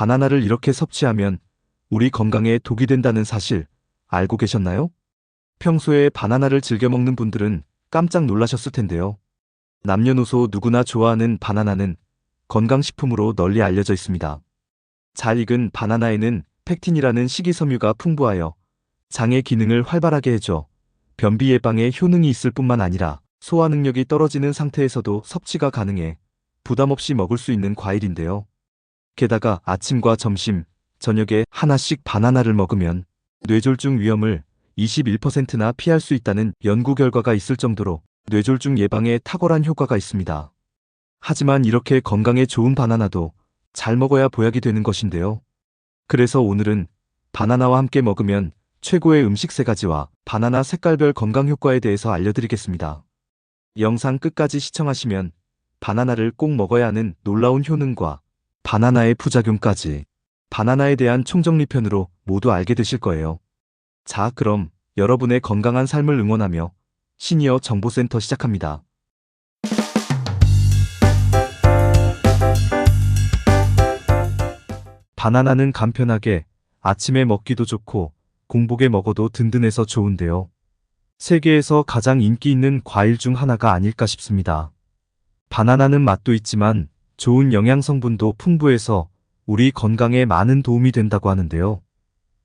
바나나를 이렇게 섭취하면 우리 건강에 독이 된다는 사실 알고 계셨나요? 평소에 바나나를 즐겨 먹는 분들은 깜짝 놀라셨을 텐데요. 남녀노소 누구나 좋아하는 바나나는 건강식품으로 널리 알려져 있습니다. 잘 익은 바나나에는 팩틴이라는 식이섬유가 풍부하여 장의 기능을 활발하게 해줘 변비 예방에 효능이 있을 뿐만 아니라 소화 능력이 떨어지는 상태에서도 섭취가 가능해 부담 없이 먹을 수 있는 과일인데요. 게다가 아침과 점심, 저녁에 하나씩 바나나를 먹으면 뇌졸중 위험을 21%나 피할 수 있다는 연구 결과가 있을 정도로 뇌졸중 예방에 탁월한 효과가 있습니다. 하지만 이렇게 건강에 좋은 바나나도 잘 먹어야 보약이 되는 것인데요. 그래서 오늘은 바나나와 함께 먹으면 최고의 음식 세 가지와 바나나 색깔별 건강 효과에 대해서 알려드리겠습니다. 영상 끝까지 시청하시면 바나나를 꼭 먹어야 하는 놀라운 효능과 바나나의 부작용까지 바나나에 대한 총정리편으로 모두 알게 되실 거예요. 자, 그럼 여러분의 건강한 삶을 응원하며 시니어 정보센터 시작합니다. 바나나는 간편하게 아침에 먹기도 좋고 공복에 먹어도 든든해서 좋은데요. 세계에서 가장 인기 있는 과일 중 하나가 아닐까 싶습니다. 바나나는 맛도 있지만 좋은 영양 성분도 풍부해서 우리 건강에 많은 도움이 된다고 하는데요.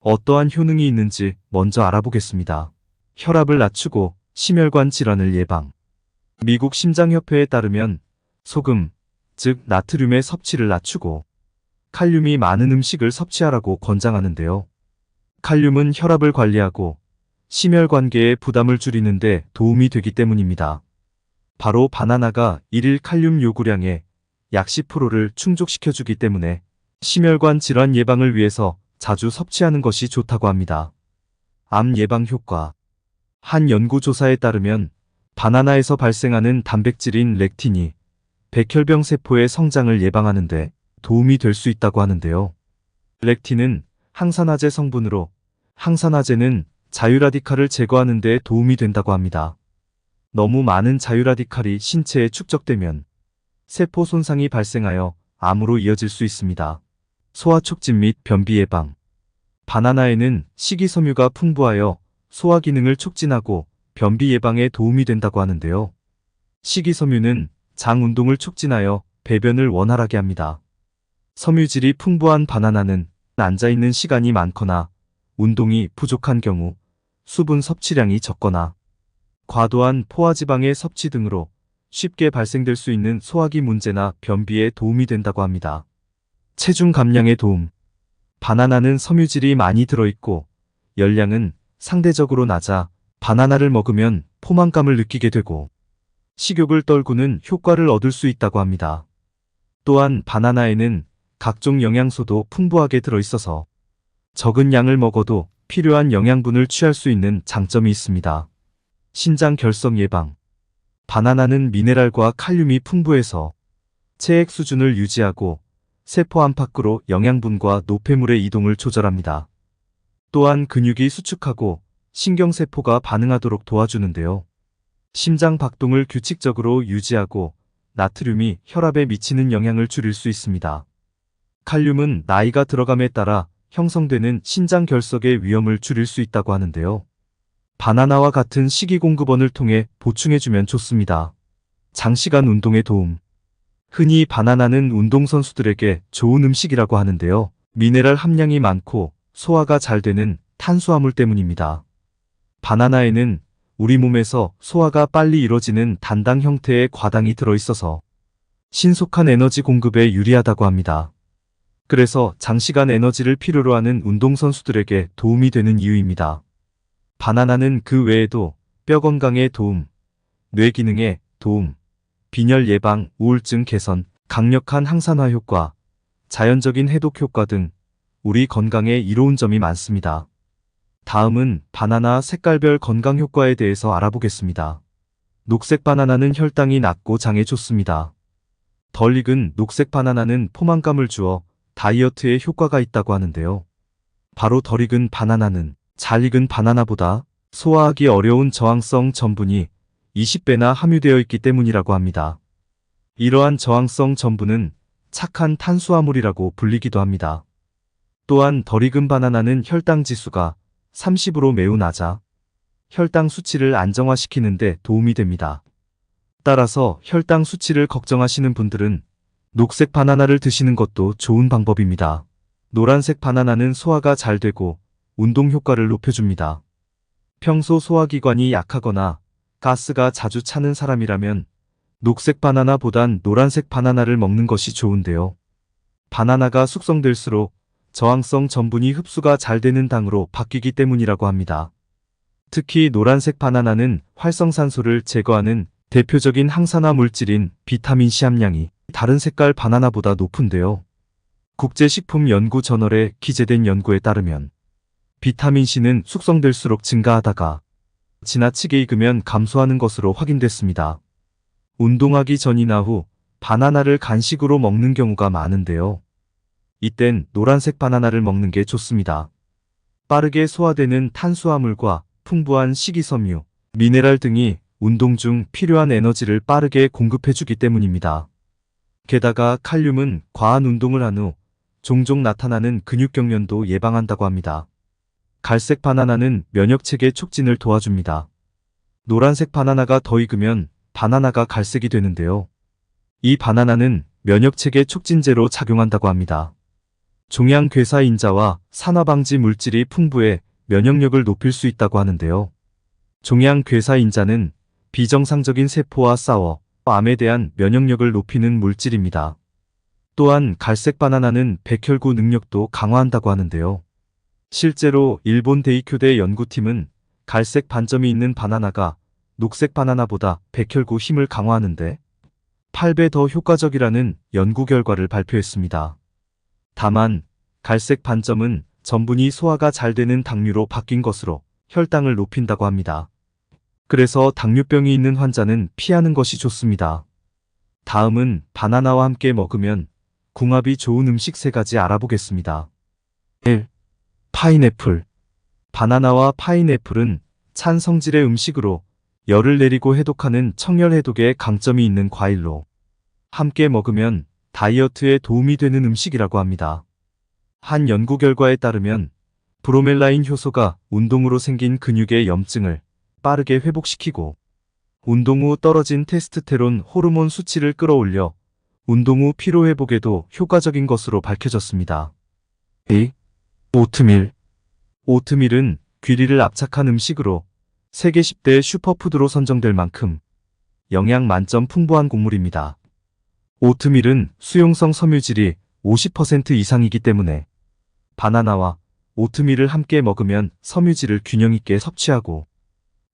어떠한 효능이 있는지 먼저 알아보겠습니다. 혈압을 낮추고 심혈관 질환을 예방. 미국 심장협회에 따르면 소금, 즉 나트륨의 섭취를 낮추고 칼륨이 많은 음식을 섭취하라고 권장하는데요. 칼륨은 혈압을 관리하고 심혈관계의 부담을 줄이는데 도움이 되기 때문입니다. 바로 바나나가 1일 칼륨 요구량의 약 10%를 충족시켜주기 때문에 심혈관 질환 예방을 위해서 자주 섭취하는 것이 좋다고 합니다. 암 예방 효과 한 연구조사에 따르면 바나나에서 발생하는 단백질인 렉틴이 백혈병 세포의 성장을 예방하는 데 도움이 될 수 있다고 하는데요. 렉틴은 항산화제 성분으로 항산화제는 자유라디칼을 제거하는 데 도움이 된다고 합니다. 너무 많은 자유라디칼이 신체에 축적되면 세포 손상이 발생하여 암으로 이어질 수 있습니다. 소화 촉진 및 변비 예방. 바나나에는 식이섬유가 풍부하여 소화 기능을 촉진하고 변비 예방에 도움이 된다고 하는데요. 식이섬유는 장 운동을 촉진하여 배변을 원활하게 합니다. 섬유질이 풍부한 바나나는 앉아있는 시간이 많거나 운동이 부족한 경우 수분 섭취량이 적거나 과도한 포화지방의 섭취 등으로 쉽게 발생될 수 있는 소화기 문제나 변비에 도움이 된다고 합니다. 체중 감량에 도움. 바나나는 섬유질이 많이 들어있고 열량은 상대적으로 낮아 바나나를 먹으면 포만감을 느끼게 되고 식욕을 떨구는 효과를 얻을 수 있다고 합니다. 또한 바나나에는 각종 영양소도 풍부하게 들어있어서 적은 양을 먹어도 필요한 영양분을 취할 수 있는 장점이 있습니다. 신장 결석 예방. 바나나는 미네랄과 칼륨이 풍부해서 체액 수준을 유지하고 세포 안팎으로 영양분과 노폐물의 이동을 조절합니다. 또한 근육이 수축하고 신경세포가 반응하도록 도와주는데요. 심장 박동을 규칙적으로 유지하고 나트륨이 혈압에 미치는 영향을 줄일 수 있습니다. 칼륨은 나이가 들어감에 따라 형성되는 신장 결석의 위험을 줄일 수 있다고 하는데요. 바나나와 같은 식이공급원을 통해 보충해주면 좋습니다. 장시간 운동에 도움. 흔히 바나나는 운동선수들에게 좋은 음식이라고 하는데요. 미네랄 함량이 많고 소화가 잘 되는 탄수화물 때문입니다. 바나나에는 우리 몸에서 소화가 빨리 이뤄지는 단당 형태의 과당이 들어있어서 신속한 에너지 공급에 유리하다고 합니다. 그래서 장시간 에너지를 필요로 하는 운동선수들에게 도움이 되는 이유입니다. 바나나는 그 외에도 뼈 건강에 도움, 뇌 기능에 도움, 빈혈 예방, 우울증 개선, 강력한 항산화 효과, 자연적인 해독 효과 등 우리 건강에 이로운 점이 많습니다. 다음은 바나나 색깔별 건강 효과에 대해서 알아보겠습니다. 녹색 바나나는 혈당이 낮고 장에 좋습니다. 덜 익은 녹색 바나나는 포만감을 주어 다이어트에 효과가 있다고 하는데요. 바로 덜 익은 바나나는 잘 익은 바나나보다 소화하기 어려운 저항성 전분이 20배나 함유되어 있기 때문이라고 합니다. 이러한 저항성 전분은 착한 탄수화물이라고 불리기도 합니다. 또한 덜 익은 바나나는 혈당 지수가 30으로 매우 낮아 혈당 수치를 안정화시키는데 도움이 됩니다. 따라서 혈당 수치를 걱정하시는 분들은 녹색 바나나를 드시는 것도 좋은 방법입니다. 노란색 바나나는 소화가 잘 되고 운동 효과를 높여줍니다. 평소 소화기관이 약하거나 가스가 자주 차는 사람이라면 녹색 바나나보단 노란색 바나나를 먹는 것이 좋은데요. 바나나가 숙성될수록 저항성 전분이 흡수가 잘 되는 당으로 바뀌기 때문이라고 합니다. 특히 노란색 바나나는 활성산소를 제거하는 대표적인 항산화 물질인 비타민C 함량이 다른 색깔 바나나보다 높은데요. 국제식품연구저널에 기재된 연구에 따르면 비타민C는 숙성될수록 증가하다가 지나치게 익으면 감소하는 것으로 확인됐습니다. 운동하기 전이나 후 바나나를 간식으로 먹는 경우가 많은데요. 이땐 노란색 바나나를 먹는 게 좋습니다. 빠르게 소화되는 탄수화물과 풍부한 식이섬유, 미네랄 등이 운동 중 필요한 에너지를 빠르게 공급해주기 때문입니다. 게다가 칼륨은 과한 운동을 한 후 종종 나타나는 근육경련도 예방한다고 합니다. 갈색 바나나는 면역 체계 촉진을 도와줍니다. 노란색 바나나가 더 익으면 바나나가 갈색이 되는데요. 이 바나나는 면역체계 촉진제로 작용한다고 합니다. 종양괴사 인자와 산화방지 물질이 풍부해 면역력을 높일 수 있다고 하는데요. 종양괴사 인자는 비정상적인 세포와 싸워 암에 대한 면역력을 높이는 물질입니다. 또한 갈색 바나나는 백혈구 능력도 강화한다고 하는데요. 실제로 일본 데이큐대 연구팀은 갈색 반점이 있는 바나나가 녹색 바나나보다 백혈구 힘을 강화하는데 8배 더 효과적이라는 연구 결과를 발표했습니다. 다만 갈색 반점은 전분이 소화가 잘 되는 당류로 바뀐 것으로 혈당을 높인다고 합니다. 그래서 당뇨병이 있는 환자는 피하는 것이 좋습니다. 다음은 바나나와 함께 먹으면 궁합이 좋은 음식 세 가지 알아보겠습니다. 1. 파인애플. 바나나와 파인애플은 찬 성질의 음식으로 열을 내리고 해독하는 청열 해독에 강점이 있는 과일로 함께 먹으면 다이어트에 도움이 되는 음식이라고 합니다. 한 연구 결과에 따르면 브로멜라인 효소가 운동으로 생긴 근육의 염증을 빠르게 회복시키고 운동 후 떨어진 테스트테론 호르몬 수치를 끌어올려 운동 후 피로 회복에도 효과적인 것으로 밝혀졌습니다. 2. 오트밀. 오트밀은 귀리를 압착한 음식으로 세계 10대 슈퍼푸드로 선정될 만큼 영양 만점 풍부한 곡물입니다. 오트밀은 수용성 섬유질이 50% 이상이기 때문에 바나나와 오트밀을 함께 먹으면 섬유질을 균형 있게 섭취하고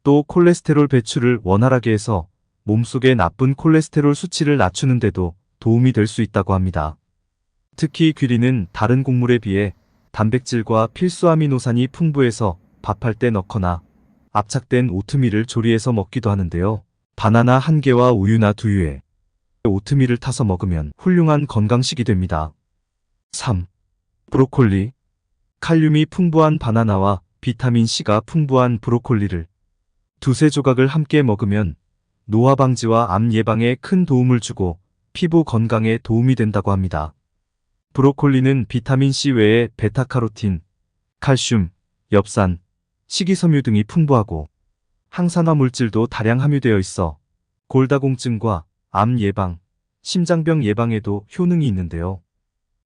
또 콜레스테롤 배출을 원활하게 해서 몸속의 나쁜 콜레스테롤 수치를 낮추는데도 도움이 될 수 있다고 합니다. 특히 귀리는 다른 곡물에 비해 단백질과 필수 아미노산이 풍부해서 밥할 때 넣거나 압착된 오트밀을 조리해서 먹기도 하는데요. 바나나 한 개와 우유나 두유에 오트밀을 타서 먹으면 훌륭한 건강식이 됩니다. 3. 브로콜리. 칼륨이 풍부한 바나나와 비타민C가 풍부한 브로콜리를 두세 조각을 함께 먹으면 노화 방지와 암 예방에 큰 도움을 주고 피부 건강에 도움이 된다고 합니다. 브로콜리는 비타민C 외에 베타카로틴, 칼슘, 엽산, 식이섬유 등이 풍부하고 항산화 물질도 다량 함유되어 있어 골다공증과 암 예방, 심장병 예방에도 효능이 있는데요.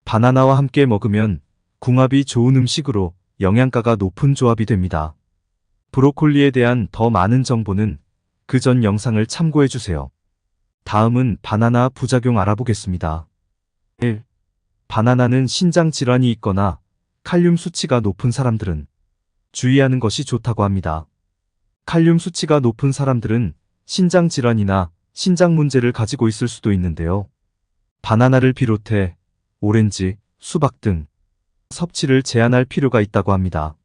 바나나와 함께 먹으면 궁합이 좋은 음식으로 영양가가 높은 조합이 됩니다. 브로콜리에 대한 더 많은 정보는 그 전 영상을 참고해 주세요. 다음은 바나나 부작용 알아보겠습니다. 1. 바나나는 신장 질환이 있거나 칼륨 수치가 높은 사람들은 주의하는 것이 좋다고 합니다. 칼륨 수치가 높은 사람들은 신장 질환이나 신장 문제를 가지고 있을 수도 있는데요. 바나나를 비롯해 오렌지, 수박 등 섭취를 제한할 필요가 있다고 합니다.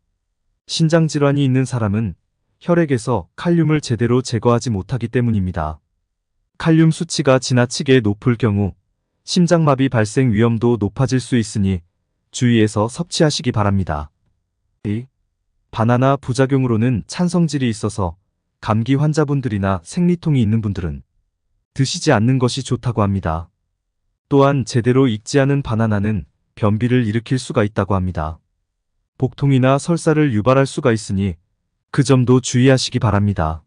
신장 질환이 있는 사람은 혈액에서 칼륨을 제대로 제거하지 못하기 때문입니다. 칼륨 수치가 지나치게 높을 경우 심장마비 발생 위험도 높아질 수 있으니 주의해서 섭취하시기 바랍니다. 2. 바나나 부작용으로는 찬성질이 있어서 감기 환자분들이나 생리통이 있는 분들은 드시지 않는 것이 좋다고 합니다. 또한 제대로 익지 않은 바나나는 변비를 일으킬 수가 있다고 합니다. 복통이나 설사를 유발할 수가 있으니 그 점도 주의하시기 바랍니다.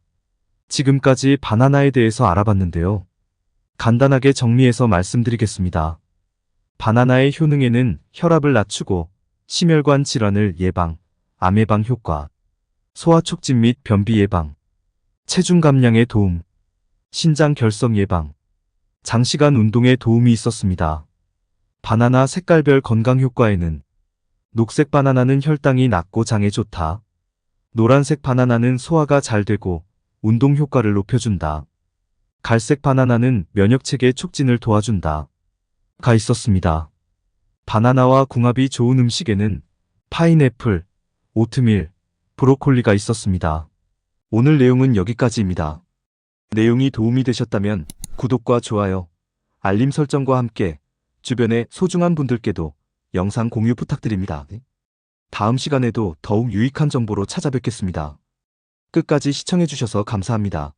지금까지 바나나에 대해서 알아봤는데요. 간단하게 정리해서 말씀드리겠습니다. 바나나의 효능에는 혈압을 낮추고 심혈관 질환을 예방, 암 예방 효과, 소화 촉진 및 변비 예방, 체중 감량에 도움, 신장 결석 예방, 장시간 운동에 도움이 있었습니다. 바나나 색깔별 건강 효과에는 녹색 바나나는 혈당이 낮고 장에 좋다. 노란색 바나나는 소화가 잘 되고 운동 효과를 높여준다. 갈색 바나나는 면역체계 촉진을 도와준다. 가 있었습니다. 바나나와 궁합이 좋은 음식에는 파인애플, 오트밀, 브로콜리가 있었습니다. 오늘 내용은 여기까지입니다. 내용이 도움이 되셨다면 구독과 좋아요, 알림 설정과 함께 주변의 소중한 분들께도 영상 공유 부탁드립니다. 다음 시간에도 더욱 유익한 정보로 찾아뵙겠습니다. 끝까지 시청해주셔서 감사합니다.